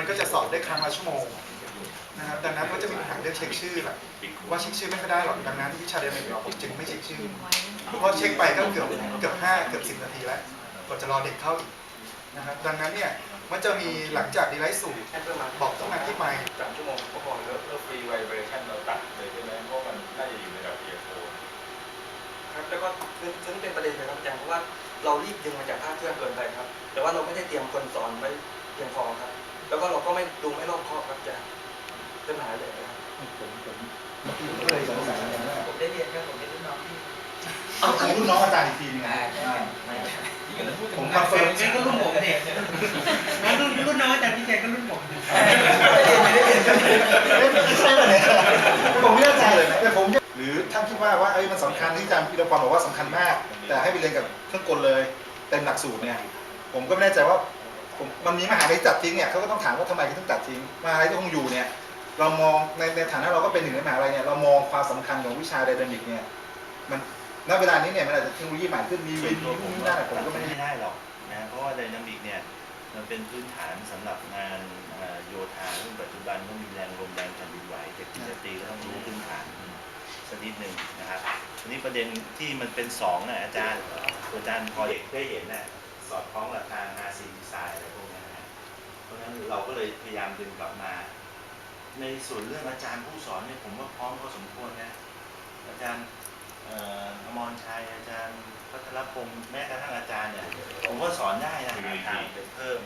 มันก็จะสอบได้ครั้งละชั่วโมงนะครับดังนั้นก็จะมีปัญหาเรื่องเช็คชื่อแหละว่าเช็คชื่อไม่ค่อยได้หรอกดังนั้นวิชาเรียนในเราผมจึงไม่เช็คชื่อเพราะเช็คไปก็เกือบเกือบห้าเกือบสิบนาทีแล้วกว่าจะรอเด็กเข้าอีกนะครับดังนั้นเนี่ยมันจะมีหลังจากดีไลท์สูตรแค่ประมาณบอกต้องมาที่ไมค์สามชั่วโมงก็พอแล้วเพื่อฟรีไวเบรชั่นเราตัดเลยใช่ไหมเพราะมันน่าจะอยู่ในระดับ ESO ครับแล้วก็ซึ่งซึ่งเป็นประเด็นเลยครับอาจารย์เพราะว่าเรารีบดึงมาจากภาคเครื่องเกินไปครับ แต่ว่าเราไม่ได้เตรียมคนสอนไว้เพียงพอครับ แล้วก็เราก็ไม่ดูไม่รอบคอบครับอาจารย์เป็นปัญหาใหญ่เลยครับก็เลยสงสัยอย่างว่าผมได้เรียนครับผมเป็นรุ่นน้องที่เอาของรุ่นน้องอาจารย์อีกทีนึงนะผมคอนเฟิร์มงั้นก็รุ่นผมเนี่ยงั้นรุ่นรุ่นน้องอาจารย์พี่แจก็รุ่นผมไม่ได้เรียนไม่ได้เรียนไม่ใช่ป่ะเนี่ยผมไม่แน่ใจเลยนะแต่ผมหรือท่านคิดว่าว่าเอ้ยมันสำคัญที่อาจารย์พิรพรบอกว่าสำคัญมาก แต่ให้ไปเรียนกับเครื่องกลเลยเต็มหลักสูตรเนี่ย ผมก็ไม่แน่ใจว่า ผมมันมีมหาลัยจัดทิ้งเนี่ยเขาก็ต้องถามว่าทำไมเขาถึงตัดทิ้งมหาลัยที่คงอยู่เนี่ยเรามองในในฐานะเราก็เป็นหนึ่งในมหาลัยเนี่ยเรามองความสำคัญของวิชาไดนามิกเนี่ยมันณเวลานี้เนี่ยมันอาจจะเทคโนโลยีใหม่ขึ้นมีส่วิวนนตัวผมีมนี่ว่านั่นอะผมก็ไม่ไม่ได้ได้หรอกนะเพราะว่าไดนามิกเนี่ยมันเป็นพื้นฐานสำหรับงานเอ่อโยธารุ่นปัจจุบันต้องมีแรงลมแรงแผ่นดินไหวเด็กที่จะตีก็ต้องรู้พื้นฐานสักนิดหนึ่งนะครับทีนี้ประเด็นที่มันเป็นสองนะอาจารย์อาจารย์พอเด็กได้เห็นน่ะ สอดคล้องกับทาง RC design อะไรพวกนี้นะเพราะฉะนั้นเราก็เลยพยายามดึงกลับมา ในส่วนเรื่องอาจารย์ผู้สอนเนี่ยผมว่าพร้อมพอสมควรนะอาจารย์เอ่ออมรชัยอาจารย์พัทรพงศ์แม้กระทั่งอาจารย์เนี่ยผมว่าสอนได้นะหาทางไปเพิ่ม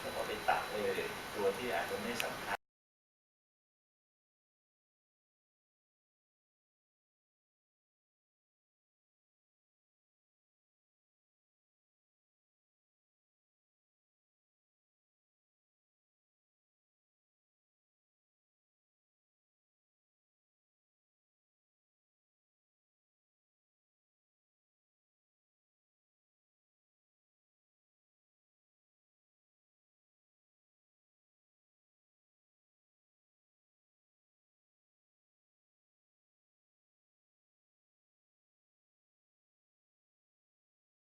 แล้วก็ไปตัดเออตัวที่อาจจะไม่สำคัญ